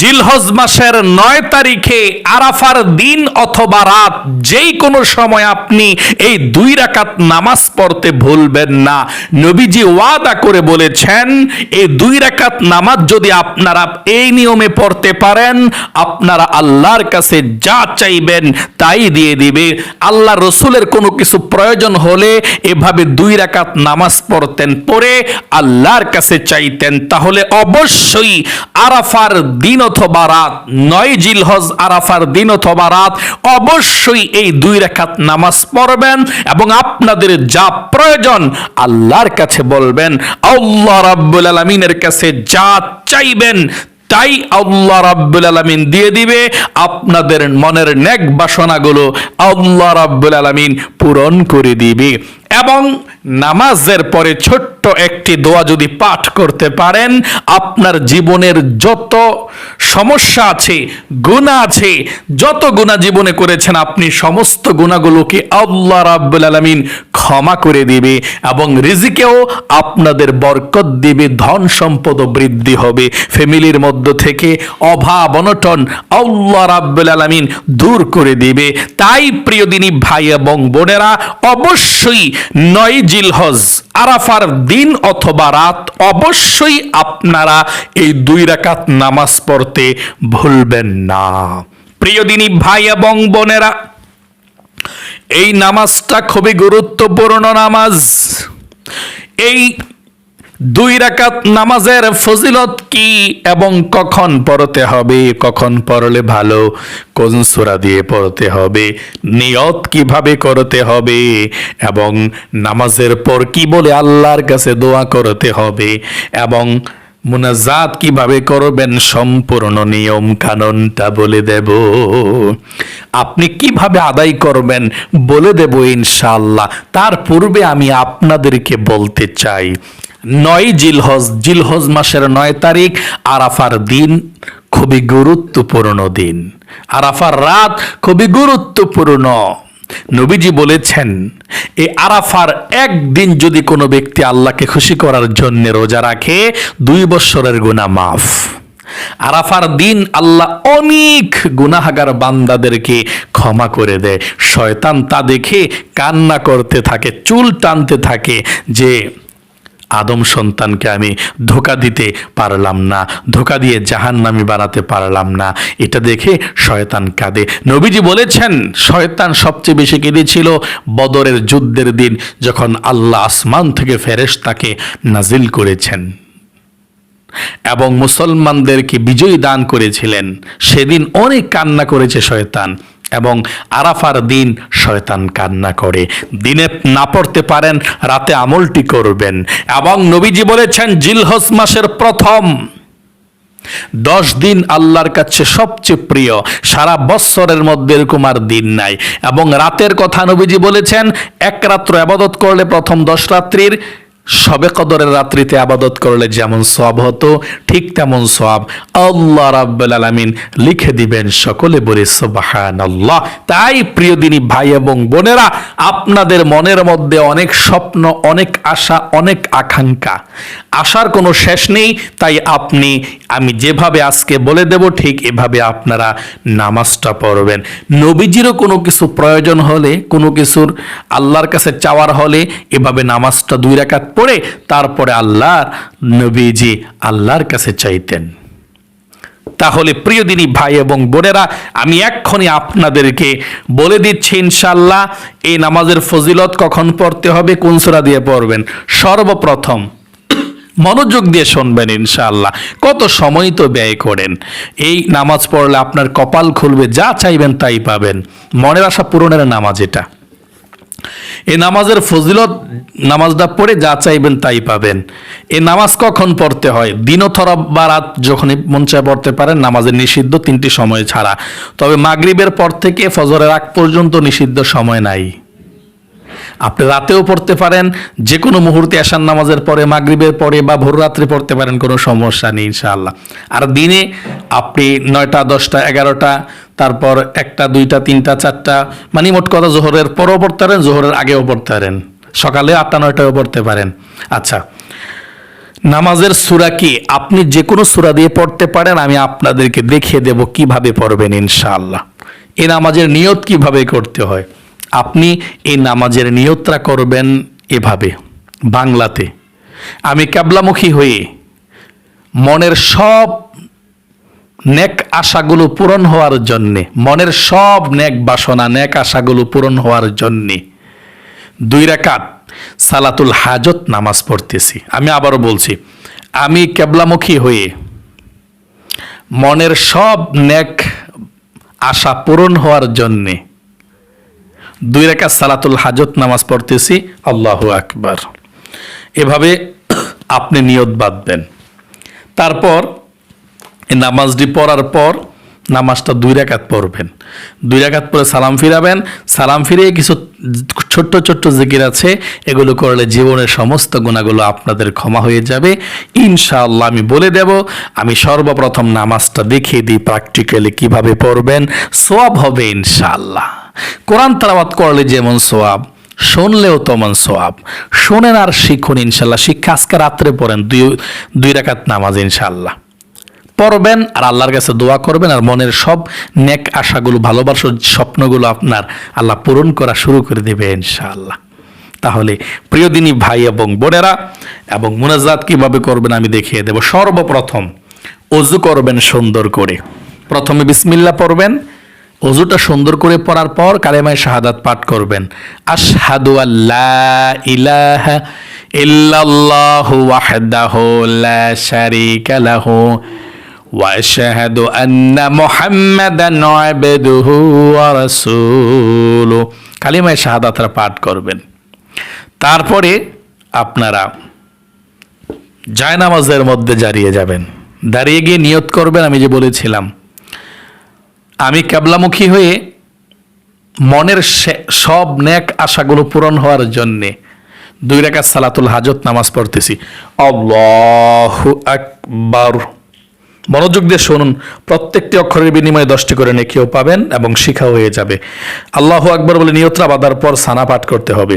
জিলহজ মাসের নয় তারিখে আরাফার দিন অথবা রাত যেই কোনো সময় আপনি এই দুই রাকাত নামাজ পড়তে ভুলবেন না। নবীজি ওয়াদা করে বলেছেন, এই দুই রাকাত নামাজ যদি আপনারা এই নিয়মে পড়তে পারেন, আপনারা আল্লাহর কাছে যা চাইবেন তাই দিয়ে দিবে। আল্লাহ রসুলের কোনো কিছু প্রয়োজন হলে এভাবে দুই রাকাত নামাজ পড়তেন পড়ে আল্লাহর কাছে চাইতেন। তাহলে অবশ্যই আরাফার দিন অথবা রাত, নয় জিলহজ আরাফার দিন অথবা রাত, অবশ্যই এই দুই রেখাত নামাজ পড়বেন এবং আপনাদের যা প্রয়োজন আল্লাহর কাছে বলবেন। আল্লাহ রাব্বুল আলামিনের কাছে যা চাইবেন তাই আল্লাহ রাব্বুল আলামিন দিয়ে দিবে। আপনাদের মনের নেক বাসনাগুলো আল্লাহ রাব্বুল আলামিন পূরণ করে দিবে। এবং নামাজের পরে ছোট্ট একটি দোয়া যদি পাঠ করতে পারেন, আপনার জীবনের যত সমস্যা আছে গুণা আছে, যত গুণা জীবনে করেছেন, আপনি সমস্ত গুণাগুলোকে আল্লাহ রাব্বুল আলামিন ক্ষমা করে দিবে এবং রিজিকেও আপনাদের বরকত দিবে, ধন সম্পদ বৃদ্ধি হবে। ফ্যামিলির মধ্য থেকে অভাব, অনটন আল্লাহ রাব্বুল আলামিন দূর করে দিবে। তাই প্রিয় দিনী ভাই এবং বোনেরা, অবশ্যই নয় জিলহজ, আরাফার দিন অথবা রাত, অবশ্যই আপনারা এই দুই রাকাত নামাজ পড়তে ভুলবেন না। প্রিয় দিনী ভাই এবং বোনেরা, এই নামাজটা খুবই গুরুত্বপূর্ণ নামাজ। এই দুই রাকাত নামাজের ফজিলত কি এবং কখন পড়তে হবে, কখন পড়লে ভালো, কোন সূরা দিয়ে পড়তে হবে, নিয়ত কীভাবে করতে হবে এবং নামাজের পর কি বলে আল্লাহর কাছে দোয়া করতে হবে এবং মুনাজাত কীভাবে করবেন সম্পূর্ণ নিয়ম কানুনটা বলে দেব। আপনি কীভাবে আদায় করবেন বলে দেব ইনশাআল্লাহ। তার পূর্বে আমি আপনাদেরকে বলতে চাই নয় জিলহজ জিলহজ মাসের নয় তারিখ আরাফার দিন, খুবই গুরুত্বপূর্ণ দিন। আরাফার রাত খুবই গুরুত্বপূর্ণ। নবীজি বলেছেন এই আরাফার একদিন যদি কোনো ব্যক্তি আল্লাহকে খুশি করার জন্য রোজা রাখে, দুই বছরের গুণা মাফ। আরাফার দিন আল্লাহ অনেক গুনাহাগার বান্দাদেরকে ক্ষমা করে দেয়। শয়তান তা দেখে কান্না করতে থাকে, চুল টানতে থাকে যে আদম সন্তানকে আমি ধোকা দিতে পারলাম না, ধোকা দিয়ে জাহান্নামি বানাতে পারলাম না। এটা দেখে শয়তান কাঁদে। নবীজি বলেছেন, শয়তান সবচেয়ে বেশি কেঁদেছিল বদরের যুদ্ধের দিন, যখন আল্লাহ আসমান থেকে ফেরেশতাকে নাজিল করেছেন। এবং মুসলমানদেরকে বিজয়ী দান করেছিলেন। সেদিন অনেক কান্না করেছে শয়তান। এবং আরাফার দিন শয়তান কান্না করে। দিনে না পড়তে পারেন, রাতে আমলটি করবেন। এবং নবীজি বলেছেন জিলহস মাসের প্রথম দশ দিন আল্লাহর কাছে সবচেয়ে প্রিয়। সারা বৎসরের মধ্যে এরকম আর দিন নাই। এবং রাতের কথা নবীজি বলেছেন, এক রাত্র আবাদত করলে প্রথম দশ রাত্রির সবে কদরের রাত্রিতে আবাদত করলে যেমন সব হতো, ঠিক তেমন সব আল্লাহ রাব্বুল আলামিন লিখে দিবেন সকলে বলে সুবহানাল্লাহ। তাই প্রিয় দিনী ভাই এবং বোনেরা, আপনাদের মনের মধ্যে অনেক স্বপ্ন, অনেক আশা, অনেক আকাঙ্ক্ষা। আশার কোনো শেষ নেই, তাই আপনি, আমি যেভাবে আজকে বলে দেব, ঠিক এভাবে আপনারা নামাজটা পড়বেন। নবীজিরও কোনো কিছু প্রয়োজন হলে, কোনো কিছুর আল্লাহর কাছে চাওয়ার হলে, এভাবে নামাজটা দুই রাকাত পড়ে তারপরে আল্লাহর নবীজি আল্লাহর কাছে চাইতেন। তাহলে প্রিয় দিনী ভাই এবং বোনেরা, আমি এক্ষণে আপনাদেরকে বলে দিচ্ছি ইনশাল্লাহ এই নামাজের ফজিলত কখন পড়তে হবে, কোন সূরা দিয়ে পড়বেন? সর্বপ্রথম মনোযোগ দিয়ে শুনবেন ইনশাআল্লাহ, কত সময় তো ব্যয় করেন। এই নামাজ পড়লে আপনার কপাল খুলবে, যা চাইবেন তাই পাবেন। মনের আশা পূরণের নামাজ এটা। এই নামাজের ফজিলত নামাজটা পড়ে যা চাইবেন তাই পাবেন। এ নামাজ কখন পড়তে হয়? দিন অথরা বা রাত যখনই মন চায় পড়তে পারেন, নামাজের নিষিদ্ধ তিনটি সময় ছাড়া। তবে মাগরিবের পর থেকে ফজরের আগ পর্যন্ত নিষিদ্ধ সময় নাই। আপনি রাতেও পড়তে পারেন যে কোনো মুহূর্তে আসার নামাজের পরে, মাগরিবের পরে বা ভোর রাত্রে পড়তে পারেন, কোনো সমস্যা নেই, ইনশাআল্লাহ। আর দিনে আপনি নয়টা, দশটা, এগারোটা, তারপর একটা, দুইটা, তিনটা, চারটা মানে মোট কথা জোহরের পরেও পড়তে পারেন, জোহরের আগেও পড়তে পারেন। সকালে আটটা নয়টাও পড়তে পারেন। আচ্ছা নামাজের সুরা কি? আপনি যে কোনো সুরা দিয়ে পড়তে পারেন, আমি আপনাদেরকে দেখিয়ে দেব কীভাবে পড়বেন, ইনশাআল্লাহ। এ নামাজের নিয়ত কীভাবে করতে হয়? আপনি এই নামাজের নিয়তটা করবেন এভাবে, বাংলাতে। আমি ক্যাবলামুখী হয়ে মনের সব নেক আশাগুলো পূরণ হওয়ার জন্যে, মনের সব নেক বাসনা, নেক আশাগুলো পূরণ হওয়ার জন্যে দুই রাকাত সালাতুল হাজত নামাজ পড়তেছি। আমি আবারও বলছি, আমি কেবলামুখী হয়ে মনের সব নেক আশা পূরণ হওয়ার জন্যে দুই রাকাত সালাতুল হাজত নামাজ পড়তেছি, আল্লাহু আকবার। এভাবে আপনি নিয়ত বাঁধবেন। তারপর এই নামাজটি পড়ার পর নামাজটা দুই রাকাত পড়বেন। দুই রাকাত পরে সালাম ফিরাবেন। সালাম ফিরিয়ে কিছু ছোট্ট ছোট্ট জিকির আছে, এগুলো করলে জীবনের সমস্ত গুণাগুলো আপনাদের ক্ষমা হয়ে যাবে। ইনশাআল্লাহ আমি বলে দেব, আমি সর্বপ্রথম নামাজটা দেখিয়ে দিই প্র্যাকটিক্যালি কীভাবে পড়বেন। সব হবে ইনশাআল্লাহ। কোরআন তালাবাত করলে যেমন সোয়াব শুনলেও তেমন সোয়াব শোনেন আর শিখুন ইনশাল্লাহ। শিক্ষা আজকে রাত্রে পড়েন, দুই দুই রাকাত নামাজ ইনশাআল্লাহ পড়বেন আর আল্লাহর কাছে দোয়া করবেন আর মনের সব নেক আশাগুলো, ভালোবাসার স্বপ্নগুলো আপনার আল্লাহ পূরণ করা শুরু করে দেবে ইনশাআল্লাহ তাহলে প্রিয়দিনী ভাই এবং বোনেরা এবং মুনাজাত কীভাবে করবেন আমি দেখিয়ে দেব। সর্বপ্রথম অজু করবেন সুন্দর করে। প্রথমে বিসমিল্লা পড়বেন অজুটা সুন্দর করে পড়ার পর কালেমায় শাহাদাত পাঠ করবেন আশহাদু আল্লাহ ইলাহা ইল্লাল্লাহু ওয়াহদাহু লা শারীকা লাহু واشهد ان محمدا عبده ورسوله কালিমায় শাহাদাতরা পাঠ করবেন তারপরে আপনারা জায়নামাজের মধ্যে দাঁড়িয়ে যাবেন দাঁড়িয়ে গিয়ে নিয়ত করবেন আমি যে বলেছিলাম আমি ক্যাবলামুখী হয়ে মনের সব ন্যাক আশাগুলো পূরণ হওয়ার জন্যে দুই রেখা সালাতুল হাজত নামাজ পড়তেছি। আল্লাহু আকবার। মনোযোগ দিয়ে শুনুন, প্রত্যেকটি অক্ষরের বিনিময়ে দশটি করে নেকিও পাবেন এবং শিখা হয়ে যাবে। আল্লাহু আকবর বলে নিয়ত্রা বাঁধার পর সানা পাঠ করতে হবে।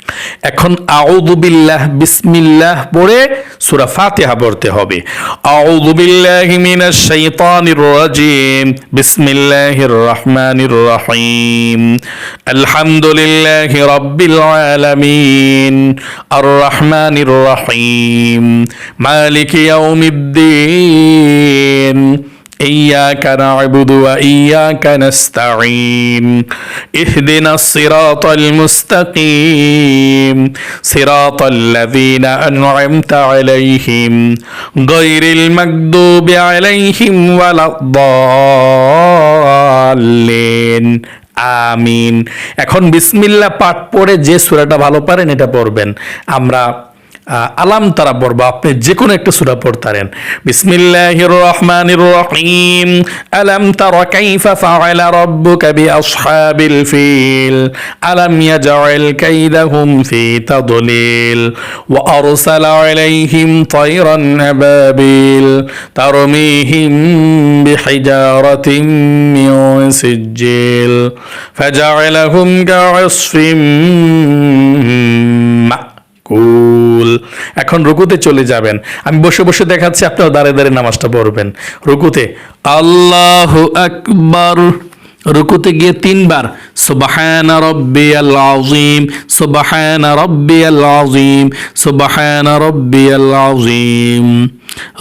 এখন আউযু বিল্লাহ, বিসমিল্লাহ পড়ে সূরা ফাতিহা পড়তে হবে। আউযু বিল্লাহি মিনাশ শাইতানির রাজিম। বিসমিল্লাহির রহমানির রহিম। আলহামদুলিল্লাহি রাব্বিল আলামিন। আর রহমানির রহিম। মালিকি ইয়াউমিদ্দিন। إياك نعبد وإياك نستعين اهدنا الصراط المستقيم صراط الذين أنعمت عليهم غير المكذوب عليهم ولا الضالين আমিন এখন বিসমিল্লাহ পাঠ পড়ে যে সূরাটা ভালো পারেন এটা পড়বেন আমরা আহ, আলাম তারা পড়বো আপনি যে কোনো একটা সূরা পড়তারেন বিসমিল্লাহির রহমানির রহিম আলাম তারা কাইফা ফাআলা রাব্বুকা বিআসহাবিল ফিল আলাম ইয়াজআল কাইদাহুম ফি তাদলিল ওয়া আরসালা আলাইহিম তায়রান আবাবিল তারমিহিম বিহিজারাতিন মিন সিজ্জিল فجعلهم كعصف মাকুল এখন রুকুতে চলে যাবেন। আমি বসে বসে দেখাচ্ছি, আপনারা দাঁড়িয়ে দাঁড়িয়ে নামাজটা পড়বেন। রুকুতে, আল্লাহ আকবার। রুকুতে গিয়ে তিনবার, সুবহানা রাব্বিয়াল আযীম। সুবহানা রাব্বিয়াল আযীম। সুবহানা রাব্বিয়াল আযীম।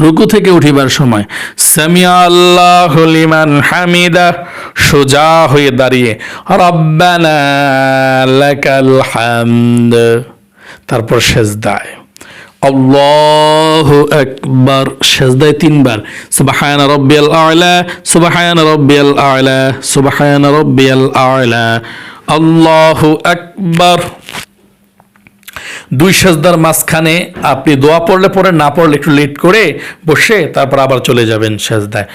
রুকু থেকে উঠিবার সময়, সামিয়া আল্লাহু লিমান হামিদা। সোজা হয়ে দাঁড়িয়ে, রব্বানা লাকাল হামদ। তারপর সেজদায়। আল্লাহু আকবার, সেজদায় তিনবার। সুবহান রাব্বিয়াল আ'লা, সুবহান রাব্বিয়াল আ'লা, সুবহান রাব্বিয়াল আ'লা। আল্লাহু আকবার। দুই সেজদার মাঝখানে আপনি দোয়া পড়লে পরে না পড়লে একটু লেট করে বসে, তারপর আবার চলে যাবেন সেজদায়।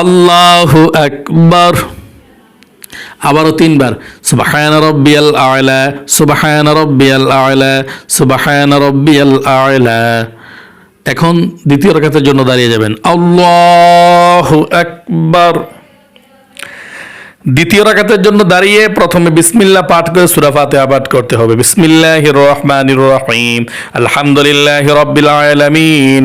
আল্লাহু আকবার। আবারও তিনবার, সুবহান রব্বিয়াল আ'লা, সুবহান রব্বিয়াল আ'লা, সুবহান রব্বিয়াল আ'লা। এখন দ্বিতীয় রাকাতের জন্য দাঁড়িয়ে যাবেন। আল্লাহ একবার দ্বিতীয় রাকাতের জন্য দাঁড়িয়ে প্রথমে বিসমিল্লাহ পাঠ করে সূরা ফাতিহা পাঠ করতে হবে। বিসমিল্লাহির রহমানির রহিম। আলহামদুলিল্লাহি রাব্বিল আলামিন।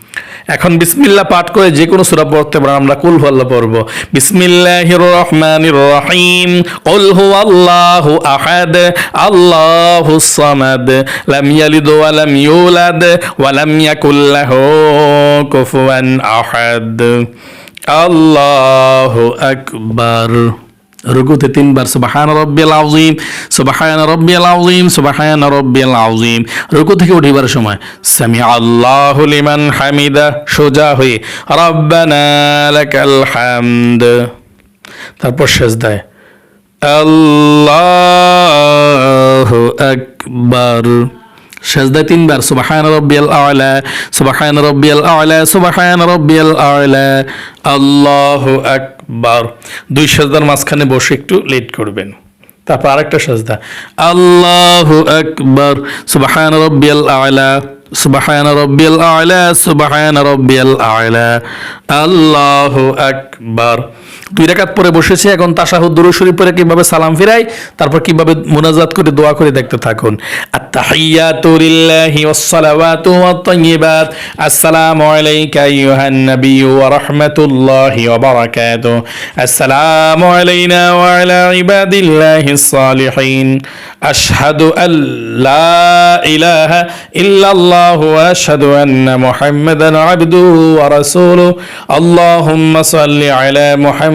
এখন বিসমিল্লাহ পাঠ করে যে কোনো সূরা পড়তে পারেন, আমরা কুল আল্লাহ পড়ব। বিসমিল্লাহির রহমানির রহিম কুল হুয়াল্লাহু আহাদ আল্লাহুস সামাদ। লাম ইয়ালিদ ওয়া লাম ইউলাদ, ওয়া লাম ইয়াকুল লাহু কুফুয়ান আহাদ। আল্লাহু আকবার। রুকুতে তিনবার সুবাহান রব্বিয়াল আউজিম সুবাহান রব্বিয়াল আউজিম সুবাহান রব্বিয়াল আউজিম রুকু থেকে উঠিবার সময় সামি আল্লাহ লিমান হামিদা, সোজা হয়ে রব্বানা লাকাল হামদ। তারপর সেজদায় আল্লাহু আকবার। সেজদায় তিনবার, সুবাহান রব্বিয়াল আলা, সুবাহান রব্বিয়াল আলা, সুবাহান রব্বিয়াল আলা। আল্লাহু আকবার। দুই সেজদার মাঝখানে বসে একটু লেট করবেন। তারপর আরেকটা সেজদা। আল্লাহু আকবার, সুবাহান রব্বিয়াল আলা, সুবাহান রব্বিয়াল আলা, সুবাহান রব্বিয়াল আলা। আল্লাহু আকবার। দুই রাকাত পরে বসেছে, এখন তাশাহুদ দুরূদ শরীফ পরে কীভাবে সালাম ফিরাই তারপর কীভাবে মুনাজাত করে দোয়া করে দেখতে থাকুন। আত্তাহিয়াতু লিল্লাহি ওয়াসসালাওয়াতু ওয়াত-তাইয়্যিবাত। আসসালামু আলাইকা আইয়ুহান নাবিয়্যু ওয়া রাহমাতুল্লাহি ওয়া বারাকাতুহু। আসসালামু আলাইনা ওয়া আলা ইবাদিল্লাহিস সালিহিন আশহাদু আল লা ইলাহা ইল্লাল্লাহু ওয়া আশহাদু আন্না মুহাম্মাদান আবদুহু ওয়া রাসূলুহু। আল্লাহুম্মা সাল্লি আলা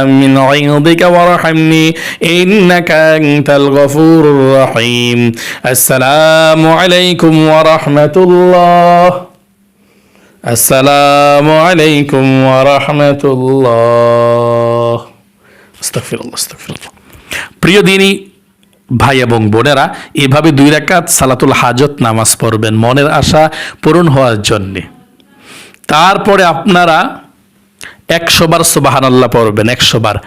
من عندك وارحمني إنك أنت الغفور الرحيم السلام عليكم ورحمة الله السلام عليكم ورحمة الله استغفر الله استغفر الله প্রিয় দিনী ভাই এবং বোনেরা এভাবে দুই রাকাত সালাতুল হাজত নামাজ পড়বেন মনের আশা পূরণ হওয়ার জন্যে তারপরে আপনারা একশো বার সুবাহান আল্লাহ পড়বেন, একশো বার।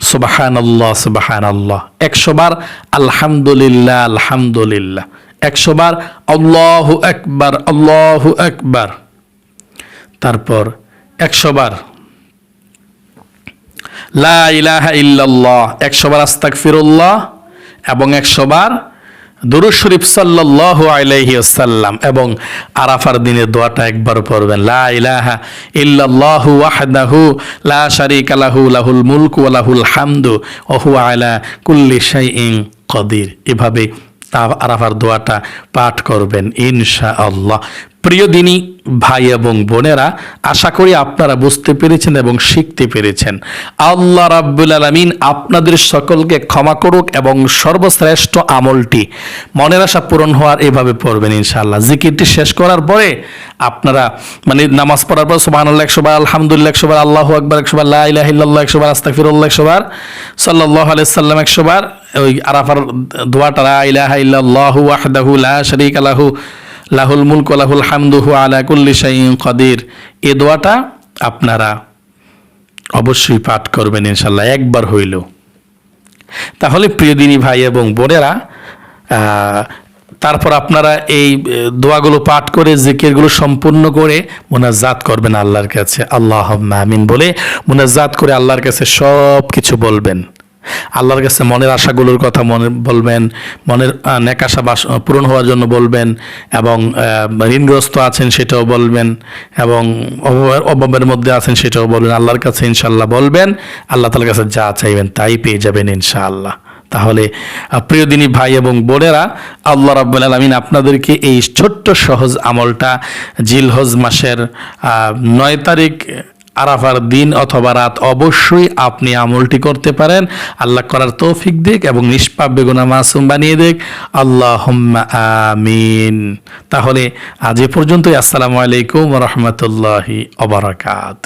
সুবাহান আল্লাহ সুবাহান আল্লাহ একশো বার, আলহামদুলিল্লাহ আলহামদুলিল্লাহ। একশো বার, আল্লাহ একবার আল্লাহ একবার তারপর একশো বার। লা ইলাহা ইল্লাল্লাহ। একশো বার আস্তাক ফিরুল্লাহ এবং একশো বার দুরুদ শরীফ সাল্লাল্লাহু আলাইহি ওয়াসাল্লাম এবং আরাফার দিনে দোয়াটা একবার পড়বেন। লা ইলাহা ইল্লাল্লাহু ওয়াহদাহু লা শারীকা লাহু, লাহুল মুলকু ওয়া লাহুল হামদু ওয়া হুয়া আলা কুল্লি শাইইন কদির। এভাবে তা আরাফার দোয়াটা পাঠ করবেন ইনশাআল্লাহ। প্রিয় দিনী ভাই এবং বোনেরা, আশা করি আপনারা বুঝতে পেরেছেন এবং শিখতে পেরেছেন। আল্লাহ রাব্বুল আলামিন আপনাদের সকলকে ক্ষমা করুক এবং সর্বশ্রেষ্ঠ আমলটি মনের আশা পূরণ হওয়ার এভাবে পড়বেন ইনশাআল্লাহ। জিকিরটি শেষ করার পরে আপনারা মানে নামাজ পড়ার পর সুবহানাল্লাহ একশো বার, আলহামদুলিল্লাহ একশো বার, আল্লাহু আকবার একশো বার, লা ইলাহা ইল্লাল্লাহ একশো বার, আস্তাগফিরুল্লাহ একশো বার, সাল্লাল্লাহু আলাইহি সাল্লাম একশো বার, ওই আরাফার দোয়াটা ইলাহা ইল্লাল্লাহু ওয়াহদাহু লা শারীকা লাহু লাহুল মুলক লাহুল হামদুহু আলা কুল্লি কদির। এ দোয়াটা আপনারা অবশ্যই পাঠ করবেন ইনশাল্লাহ একবার হইল তাহলে প্রিয়দিনী ভাই এবং বোনেরা তারপর আপনারা এই দোয়াগুলো পাঠ করে, জিকিরগুলো সম্পূর্ণ করে মোনাজাত করবেন আল্লাহর কাছে। আল্লাহ আমিন বলে মোনাজাত করে আল্লাহর কাছে সব কিছু বলবেন। আল্লাহর কাছে মনের আশাগুলোর কথা মনে বলবেন, মনের নেকাশা বাস পূরণ হওয়ার জন্য বলবেন এবং ঋণগ্রস্ত আছেন সেটাও বলবেন এবং অভাবের- মধ্যে আছেন সেটাও বলবেন। আল্লাহর কাছে ইনশাল্লাহ বলবেন, আল্লাহ তালার কাছে যা চাইবেন তাই পেয়ে যাবেন ইনশাআল্লাহ। তাহলে প্রিয়দিনী ভাই এবং বোনেরা, আল্লাহ রাব্বুল আলামিন আপনাদেরকে এই ছোট্ট সহজ আমলটা জিলহজ মাসের নয় তারিখ আরাফার দিন অথবা রাত অবশ্যই আপনি আমলটি করতে পারেন। আল্লাহ করার তৌফিক দিক এবং নিষ্পাপ বেগুনা মাসুম বানিয়ে দিক। আল্লাহ আমিন। তাহলে আজ এ পর্যন্তই। আসসালামু আলাইকুম রহমতুল্লাহি অবরাকাত